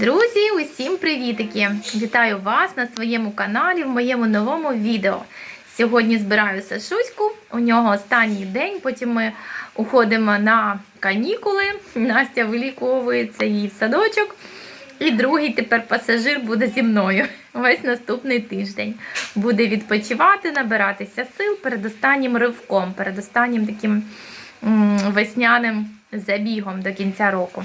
Друзі, усім привітики! Вітаю вас на своєму каналі в моєму новому відео. Сьогодні збираю Сашуську, у нього останній день, потім ми уходимо на канікули. Настя виліковується її в садочок. І другий тепер пасажир буде зі мною. Весь наступний тиждень. Буде відпочивати, набиратися сил перед останнім ривком, перед останнім таким весняним забігом до кінця року.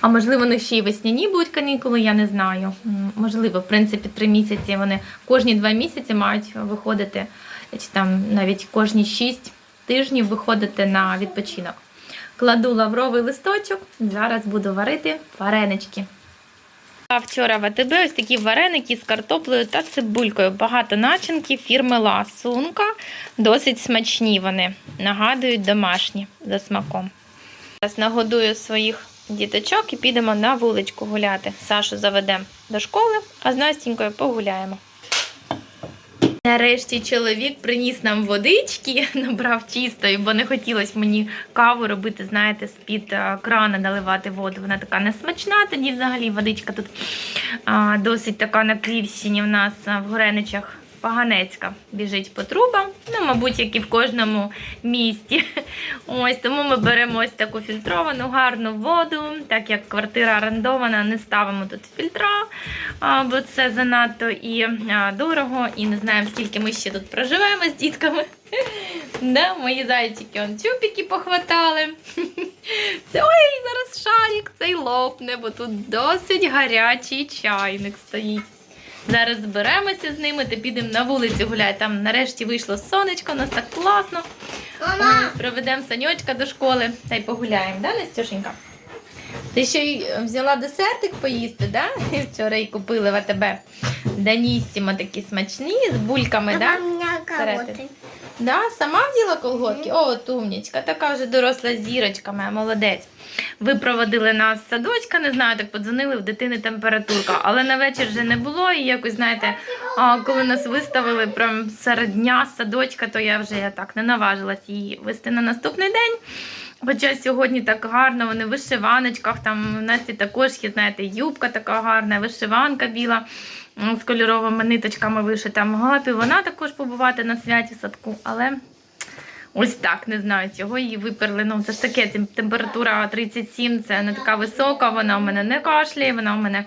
А можливо, них ще й весняні будуть канікули, я не знаю. Можливо, в принципі, три місяці вони кожні два місяці мають виходити, чи там навіть кожні шість тижнів виходити на відпочинок. Кладу лавровий листочок, зараз буду варити варенички. А вчора в АТБ ось такі вареники з картоплею та цибулькою. Багато начинки фірми Ласунка. Досить смачні вони. Нагадують домашні за смаком. Зараз нагодую своїх діточок і підемо на вуличку гуляти. Сашу заведемо до школи, а з Настінькою погуляємо. Нарешті чоловік приніс нам водички, набрав чистої, бо не хотілося мені каву робити, знаєте, з-під е, крана наливати воду. Вона така несмачна, тоді взагалі водичка тут а, досить така на Київщині в нас в Гореничах поганецька біжить по трубам. Ну, мабуть, як і в кожному місті. Ось тому ми беремо ось таку фільтровану гарну воду. Так як квартира орендована, не ставимо тут фільтра, бо це занадто і дорого, і не знаємо, скільки ми ще тут проживемо з дітками. Да, мої зайчики он чупіки похватали. Ой, зараз шарик цей лопне, бо тут досить гарячий чайник стоїть. Зараз зберемося з ними та підемо на вулицю гуляти. Там нарешті вийшло сонечко, у нас так класно. Мама, Ось, Проведемо саньочка до школи та й погуляємо, да, Настюшенька? Ти ще й взяла десертик поїсти, да? Вчора й купили в АТБ. Данісімо такі смачні з бульками, да? меня колготы. Да, сама вділа колготки? О, от умнічка, така вже доросла зірочка, моя молодець. Ви проводили нас з садочка, не знаю, так подзвонили в дитини температурка, але на вечір вже не було. І якось, знаєте, а, коли нас виставили прям серед дня з садочка, то я вже я так не наважилась її вести на наступний день. Хоча сьогодні так гарно, вони в вишиваночках, там в Насті також є, знаєте, юбка така гарна, вишиванка біла з кольоровими ниточками вишита. Могла вона також побувати на святі садку, але ось так, не знаю, цього її виперли. Ну, це ж таке, тем- температура 37, це не така висока, вона у мене не кашляє, вона у мене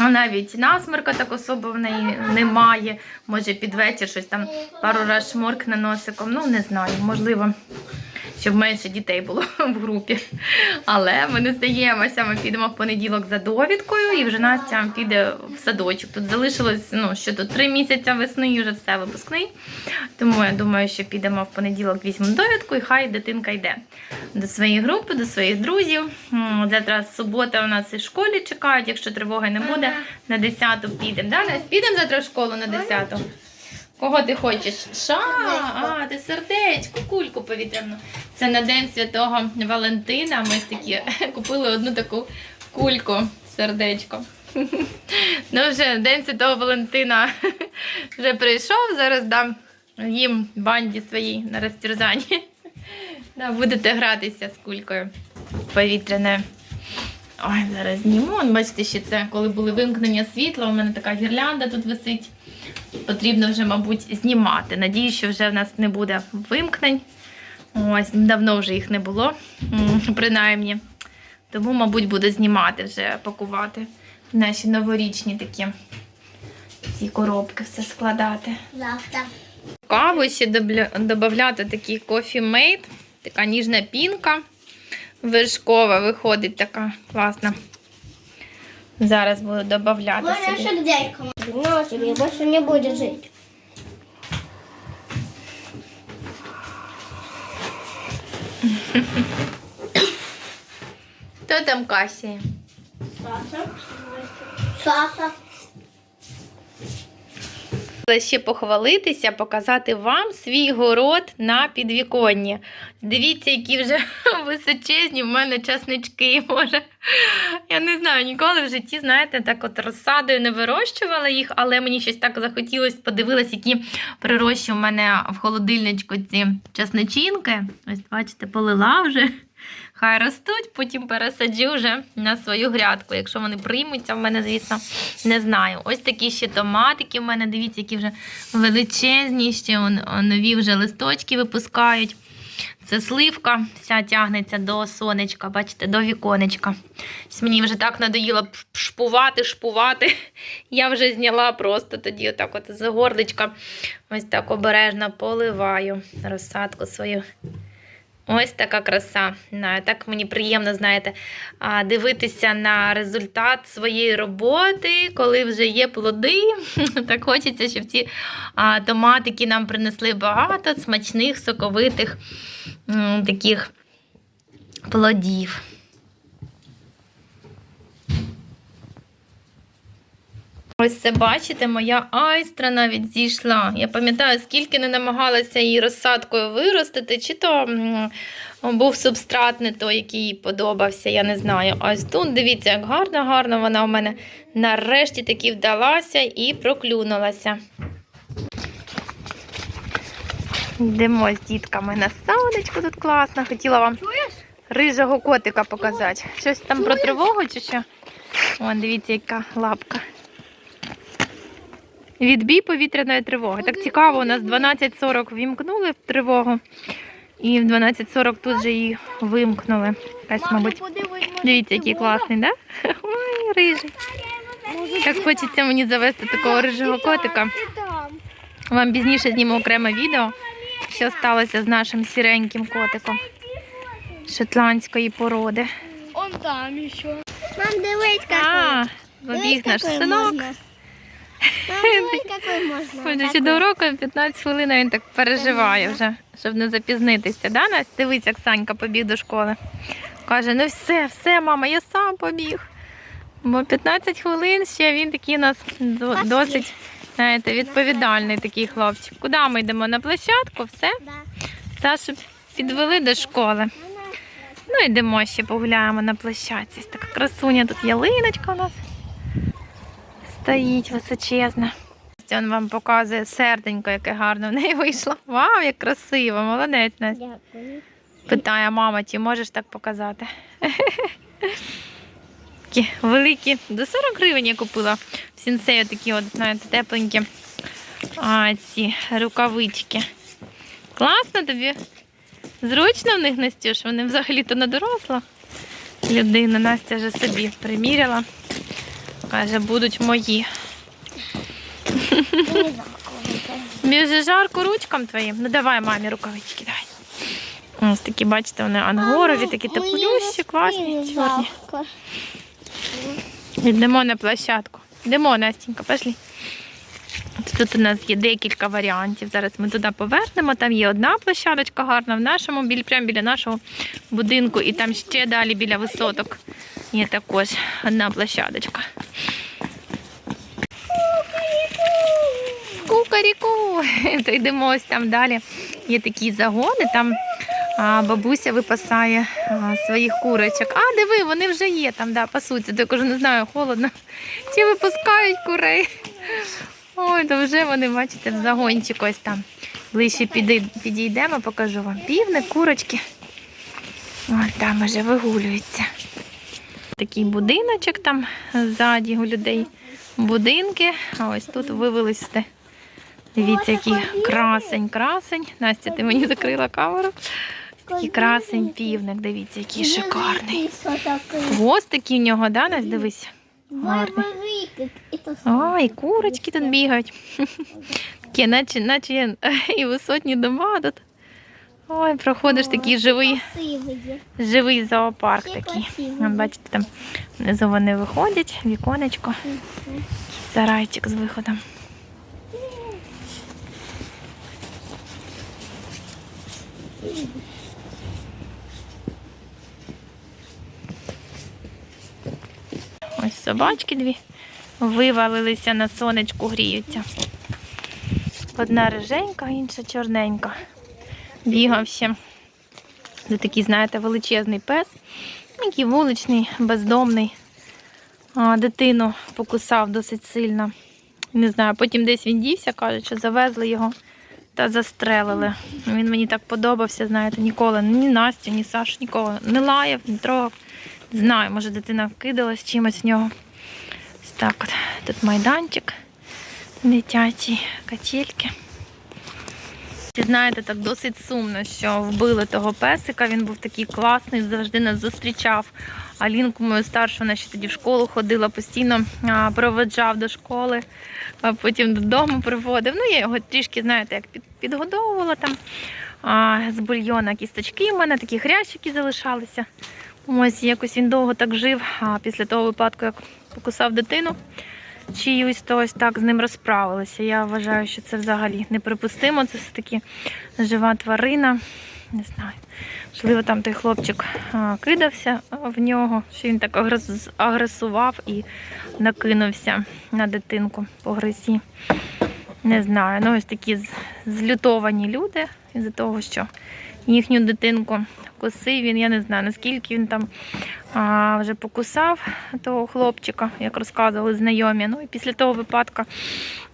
навіть насморка так особо в неї немає. Може під вечір щось там пару раз шморкне носиком. Ну, не знаю, можливо, щоб менше дітей було в групі. Але ми не здаємося, ми підемо в понеділок за довідкою, і вже Настя піде в садочок. Тут залишилось ну, що тут три місяці весни і вже все випускний. Тому я думаю, що підемо в понеділок, візьмемо довідку, і хай дитинка йде до своєї групи, до своїх друзів. Завтра субота у нас і в школі чекають, якщо тривоги не буде, на 10-ту підемо. Да, Настя? Підемо завтра в школу на 10-ту? Кого ти хочеш? Ша, а, ти сердечко, кульку повітряну. Це на День Святого Валентина. Ми такі купили одну таку кульку, сердечко. Ну, вже День Святого Валентина вже прийшов. Зараз дам їм банді своїй на розтерзанні. Да, будете гратися з кулькою повітряною. Ой, зараз зніму. Бачите, ще це, коли були вимкнення світла, у мене така гірлянда тут висить. Потрібно вже, мабуть, знімати. Надіюсь, що вже в нас не буде вимкнень. Ось, давно вже їх не було, принаймні. Тому, мабуть, буду знімати вже, пакувати наші новорічні такі ці коробки, все складати. Завтра. Каву ще додати такий кофі мейт, така ніжна пінка вершкова виходить така класна. Зараз буду додати Можно собі. дядькам. Но тебе больше не будет жить. Хто там касі? Саша. Саша. Хотіла ще похвалитися, показати вам свій город на підвіконні. Дивіться, які вже височезні в мене часнички. Може. Я не знаю, ніколи в житті, знаєте, так от розсадою не вирощувала їх, але мені щось так захотілося, подивилась, які прирощі у мене в холодильничку ці часничинки. Ось, бачите, полила вже. Хай ростуть, потім пересаджу вже на свою грядку. Якщо вони приймуться, в мене, звісно, не знаю. Ось такі ще томатики в мене, дивіться, які вже величезні, ще нові вже листочки випускають. Це сливка, вся тягнеться до сонечка, бачите, до віконечка. Мені вже так надоїло шпувати, шпувати. Я вже зняла просто тоді отак от з горличка. Ось так обережно поливаю розсадку свою. Ось така краса. Так мені приємно, знаєте, дивитися на результат своєї роботи, коли вже є плоди. Так хочеться, щоб ці томатики нам принесли багато смачних, соковитих таких плодів. Ось це бачите, моя айстра навіть зійшла. Я пам'ятаю, скільки не намагалася її розсадкою виростити, чи то був субстрат не той, який їй подобався, я не знаю. Ось тут дивіться, як гарно, гарно вона у мене нарешті таки вдалася і проклюнулася. Йдемо з дітками на сонечко, тут класно. Хотіла вам рижого котика показати. Щось там про тривогу чи що? Вон, дивіться, яка лапка. Відбій повітряної тривоги. Так цікаво, у нас 12.40 вімкнули в тривогу. І в 12.40 тут же її вимкнули. Якась, мабуть. Дивіться, який класний, да? Ой, рижий. Так хочеться мені завести такого рижого котика. Вам пізніше зніму окреме відео, що сталося з нашим сіреньким котиком шотландської породи. Он там еще. Мам, дивись. А, побіг наш синок. Ходячи Такой. до уроку, 15 хвилин він так переживає вже, щоб не запізнитися. Да, Настя? Дивись, як Санька побіг до школи. Каже, ну все, все, мама, я сам побіг. Бо 15 хвилин ще він такий у нас досить знаєте, відповідальний такий хлопчик. Куди ми йдемо? На площадку, все. Сашу підвели до школи. Ну, йдемо ще погуляємо на площадці. Така красуня, тут ялиночка у нас стоїть височезна. Він вам показує серденько, яке гарно в неї вийшло. Вау, як красиво, молодець Настя. Дякую. Питає мама, чи можеш так показати? Такі великі, до 40 гривень я купила в сінсею такі, от, знаєте, тепленькі а, ці рукавички. Класно тобі. Зручно в них Настюш, вони взагалі-то не доросла людина. Настя вже собі приміряла. Каже, будуть мої. Вже жарко ручкам твоїм. Ну давай мамі рукавички, давай. Ось такі, бачите, вони ангорові, такі теплющі, класні, чорні. Йдемо на площадку. Йдемо, Настенька, пішли. Тут у нас є декілька варіантів. Зараз ми туди повернемо. Там є одна площадочка гарна в нашому, біль, прямо біля нашого будинку. І там ще далі біля висоток є також одна площадочка. Кукаріку! То йдемо ось там далі. Є такі загони, там бабуся випасає своїх курочок. А, диви, вони вже є там, да, пасуться. То я не знаю, холодно. Чи випускають курей? Ой, то вже вони, бачите, в загончику ось там. Ближче підійдемо, покажу вам. Півник, курочки. Ось там вже вигулюються. Такий будиночок там ззаді у людей. Будинки. А ось тут вивелись. Дивіться, який красень, красень. Настя, ти мені закрила камеру. Такий красень півник, дивіться, який шикарний. Хвост такий в нього, да, Настя, дивись. Гарний. А, і курочки тут бігають. Такі, наче, наче і висотні дома тут. Ой, проходиш такий живий, живий зоопарк такий. бачите, там внизу вони виходять, віконечко, сарайчик з виходом. Ось собачки дві вивалилися на сонечку, гріються. Одна риженька, інша чорненька. Бігав ще. Це такий, знаєте, величезний пес, який вуличний, бездомний. А, дитину покусав досить сильно. Не знаю, потім десь він дівся, кажуть, що завезли його та застрелили. Він мені так подобався, знаєте, ніколи ні Настю, ні Сашу ніколи не лаяв, не трогав. Не знаю, може дитина вкидалась чимось в нього. Так от. Тут майданчик дитячий, качельки. Знаєте, так досить сумно, що вбили того песика. Він був такий класний, завжди нас зустрічав. Алінку мою старшу, вона ще тоді в школу ходила, постійно проведжав до школи, а потім додому приводив. Ну, я його трішки, знаєте, як під, підгодовувала там з бульйона кісточки в мене, такі хрящики залишалися. Ось якось він довго так жив. А після того випадку, як покусав дитину, чиюсь, то ось так з ним розправилися. Я вважаю, що це взагалі неприпустимо. Це все-таки жива тварина. Не знаю. Можливо, там той хлопчик кидався в нього, що він так агресував і накинувся на дитинку по гризі. Не знаю. Ну, ось такі злютовані люди із-за того, що їхню дитинку косив він. Я не знаю, наскільки він там а, вже покусав того хлопчика, як розказували знайомі. Ну і після того випадку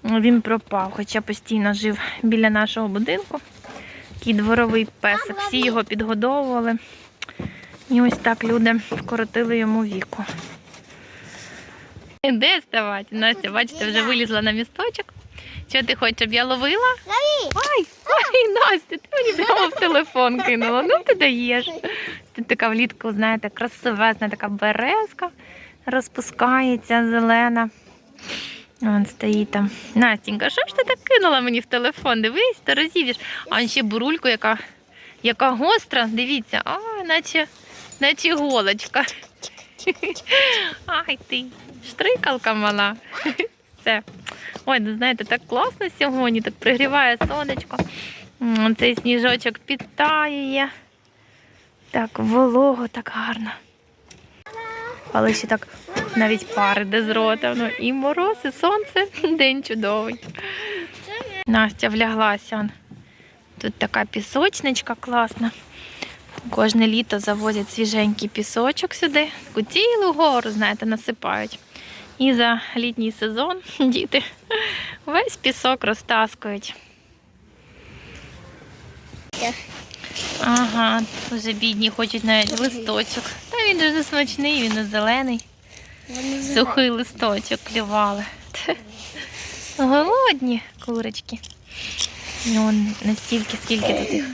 він пропав, хоча постійно жив біля нашого будинку. Такий дворовий песик. Всі його підгодовували. І ось так люди вкоротили йому віку. Де ставати? Настя, бачите, вже вилізла на місточок. Що ти хочеш, щоб я ловила? Лови. Ай, ай, Настя, ти мені прямо в телефон кинула. Ну ти даєш. Тут така влітку, знаєте, красивезна така березка розпускається, зелена. Вон стоїть там. Настінька, що ж ти так кинула мені в телефон? Дивись, ти розіб'єш. А ще бурульку, яка, яка гостра, дивіться, а, наче, наче голочка. Ай ти, штрикалка мала. Все. Ой, ну знаєте, так класно сьогодні, так пригріває сонечко. Цей сніжочок підтає. Так, волого, так гарно. Але ще так навіть пар іде з рота. Ну, і мороз, і сонце, день чудовий. Настя вляглася. Тут така пісочничка класна. Кожне літо завозять свіженький пісочок сюди, таку цілу гору, знаєте, насипають. І за літній сезон діти весь пісок розтаскують. Ага, вже бідні хочуть навіть листочок. Та він дуже смачний, він зелений. Сухий листочок клювали. Голодні курочки. Ну, настільки, скільки тут їх?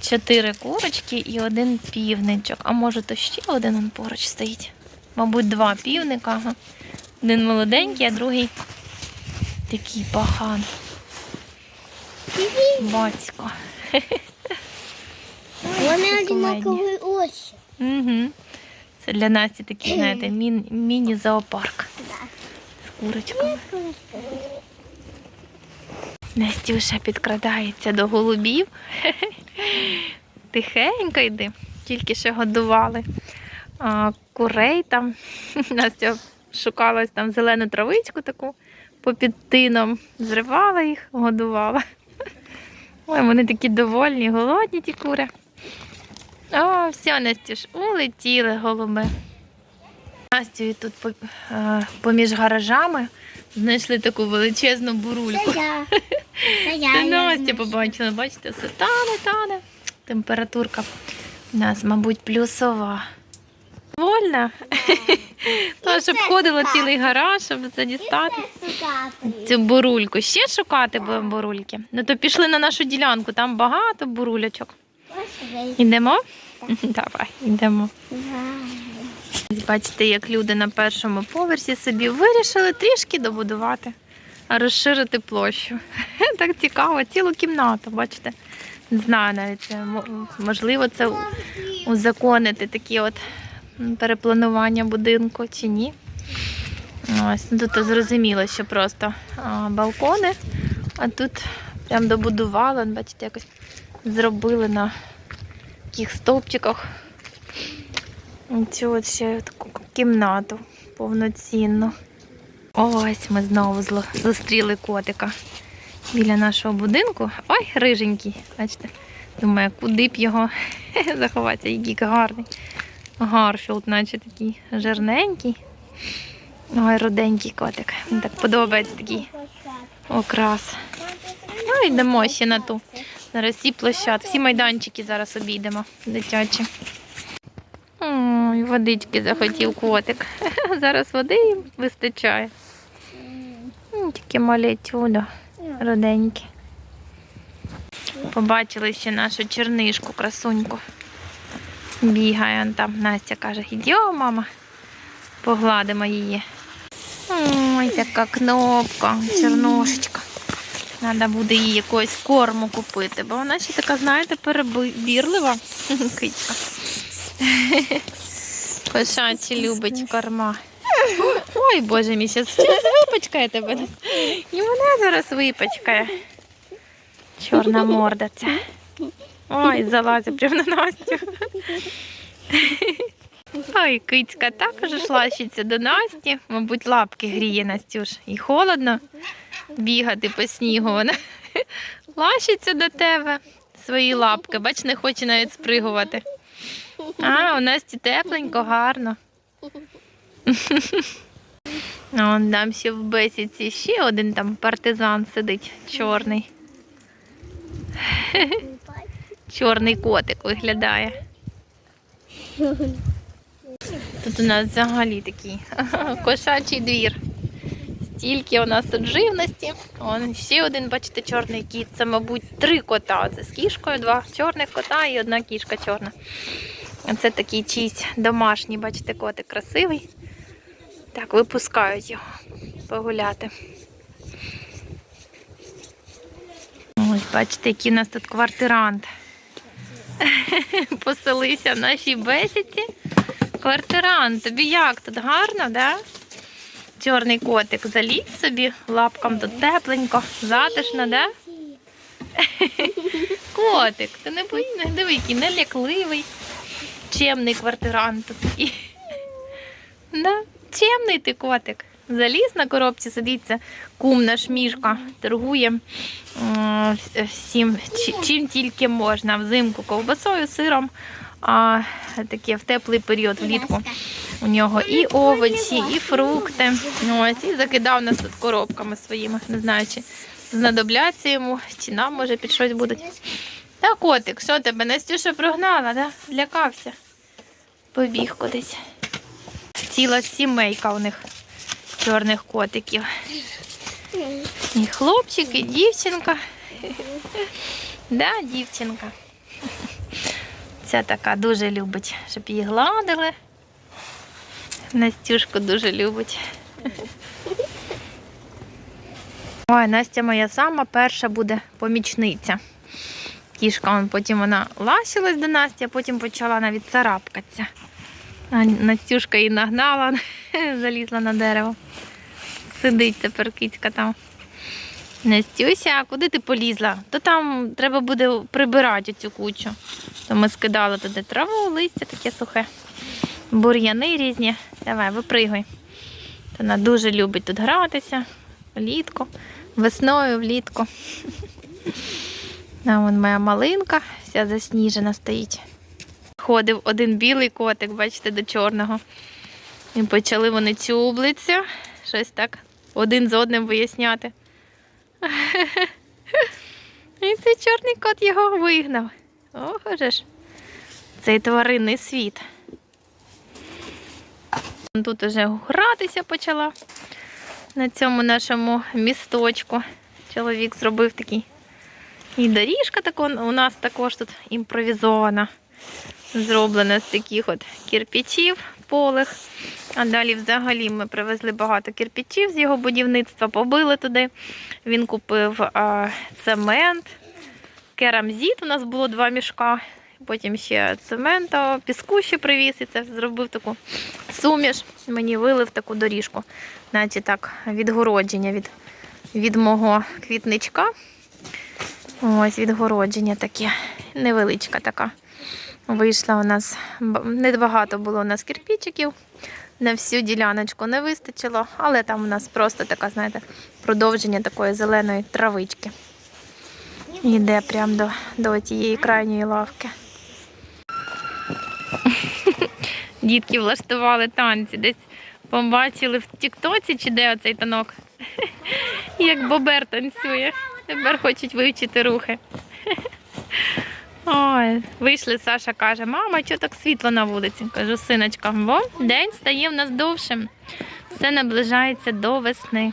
Чотири курочки і один півничок. А може то ще один он поруч стоїть. Мабуть, два півника. Ага. Один молоденький, а другий такий пахан. Батько. Вони кумедні. очі. Угу. Це для Насті такий, знаєте, міні-зоопарк з курочками. Настюша підкрадається до голубів. Тихенько йди. Тільки що годували а, курей там. Настя шукала там зелену травичку таку попід тином. Зривала їх, годувала. Ой, вони такі довольні, голодні ті кури. О, все, Настюш, улетіли голуби. Настю тут е, поміж гаражами знайшли таку величезну бурульку. Це я. Це я. Це Настя побачила, бачите, все тане, тане. Температурка у нас, мабуть, плюсова. Вольна. Тому що обходила цілий гараж, щоб це дістати. Цю бурульку. Ще шукати будемо бурульки. Ну то пішли на нашу ділянку, там багато бурулячок. Ви. Давай, йдемо. Бачите, як люди на першому поверсі собі вирішили трішки добудувати, а розширити площу. Так цікаво, цілу кімнату, бачите. Не знаю навіть, можливо, це узаконити такі от перепланування будинку чи ні. Ось, ну, тут зрозуміло, що просто балкони, а тут прям добудували, бачите, якось зробили на таких стовпчиках Цю от ще таку кімнату повноцінну. Ось ми знову зустріли котика біля нашого будинку. Ой, риженький. Бачите? Думаю, куди б його заховатися, який гарний. Гарфілд, наче такий жирненький. Ой, руденький котик. Мені так подобається такий окрас. Ну, йдемо ще на ту. Зараз всі площадки, всі майданчики зараз обійдемо дитячі. Ой, водички захотів котик. Зараз води їм вистачає. М, Таке мале чудо, роденьке. Побачили ще нашу чернишку, красуньку. Бігає он там. Настя каже, ідіо, мама. Погладимо її. Ой, така кнопка, чернушечка. Треба буде їй якогось корму купити, бо вона ще така, знаєте, перебірлива кицька. Кошачі любить корма. Ой, боже мій, зараз випачкає тебе. І вона зараз випачкає. Чорна морда ця. Ой, залазить прямо на Настю. Ой, кицька також шлащиться до Насті. Мабуть, лапки гріє Настюш. І холодно бігати по снігу. Вона лащиться до тебе. Свої лапки, бач, не хоче навіть спригувати. А, у Насті тепленько, гарно. Он там ще в бесіці ще один там партизан сидить, чорний. Чорний котик виглядає. Тут у нас взагалі такий кошачий двір. Стільки у нас тут живності. Он ще один, бачите, чорний кіт. Це, мабуть, три кота. Це з кішкою, два чорних кота і одна кішка чорна. Це такий чийсь домашній, бачите, котик красивий. Так, випускають його погуляти. Ось, бачите, який у нас тут квартирант. Поселився в нашій бесіці. Квартирант, тобі як тут гарно, да? Чорний котик заліз собі, лапкам тут тепленько, затишно, да? Котик, ти не бої, не диви, який нелякливий, чемний квартирант. Да? Чемний ти котик. Заліз на коробці, сидиться, кум наш мішка, торгує всім, чим тільки можна. Взимку ковбасою, сиром, а таке в теплий період влітку. У нього і овочі, і фрукти. Ось, і закидав нас тут коробками своїми. Не знаю, чи знадобляться йому, чи нам може під щось будуть. Та котик, що тебе? Настюша прогнала, да? Злякався. Побіг кудись. Ціла сімейка у них чорних котиків. І хлопчик, і дівчинка. Да, дівчинка. Ця така дуже любить, щоб її гладили. Настюшку дуже любить. Ой, Настя моя сама перша буде помічниця. Кішка, потім вона ласилась до Насті, а потім почала навіть царапкатися. А Настюшка її нагнала, залізла на дерево. Сидить тепер кицька там. Настюся, куди ти полізла? То там треба буде прибирати цю кучу. То ми скидали туди траву, листя таке сухе, бур'яни різні. Давай, випригуй. Вона дуже любить тут гратися влітку, весною, влітку. А вон моя малинка, вся засніжена стоїть. Ходив один білий котик, бачите, до чорного. І почали вони цюблитися, щось так один з одним виясняти. І цей чорний кот його вигнав. Ого же ж. Цей тваринний світ. Тут уже гратися почала на цьому нашому місточку. Чоловік зробив такий. І доріжка така у нас також тут імпровізована. Зроблена з таких от кирпичів полих. А далі взагалі ми привезли багато кирпичів з його будівництва, побили туди. Він купив а, цемент, керамзит. У нас було два мішка. Потім ще цементу, піску ще привіз і це зробив таку суміш. Мені вилив таку доріжку, наче так, відгородження від, від мого квітничка. Ось відгородження таке, невеличка така. Вийшла у нас, небагато було у нас кирпичиків. На всю діляночку не вистачило, але там у нас просто така, знаєте, продовження такої зеленої травички. Йде прямо до, до тієї крайньої лавки. Дітки влаштували танці. Десь побачили в Тіктоці чи де оцей танок. Як бобер танцює. Тепер хочуть вивчити рухи. Ой, вийшли, Саша каже, мама, чого так світло на вулиці? Кажу, синочка, бо день стає в нас довшим. Все наближається до весни.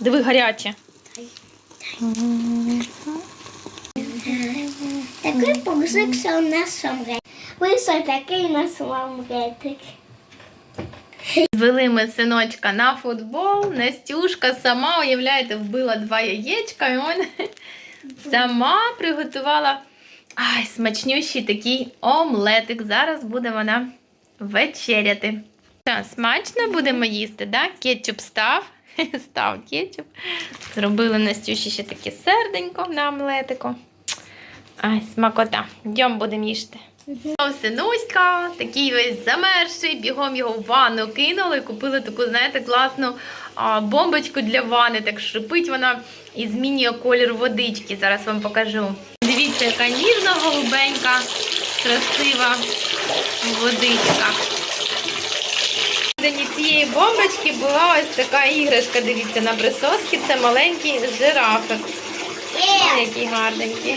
Диви гаряче. Такий погрузик, що у нас шамрет. Вийшов такий у нас ламретик. Звели ми синочка на футбол. Настюшка сама, уявляєте, вбила два яєчка і он сама приготувала ай, смачнющий такий омлетик. Зараз буде вона вечеряти. Та, смачно будемо їсти, да? Кетчуп став. Став кетчуп. Зробили Настюші ще таке серденько на омлетику. Ай, смакота. Йдемо будемо їсти. Синуська, такий весь замерзший, бігом його в ванну кинули, купили таку, знаєте, класну а, бомбочку для ванни, так шипить вона і змінює колір водички. Зараз вам покажу. Дивіться, яка ніжна, голубенька, красива водичка. Всередині цієї бомбочки була ось така іграшка, дивіться, на присоски. Це маленький жирафик. Який гарненький.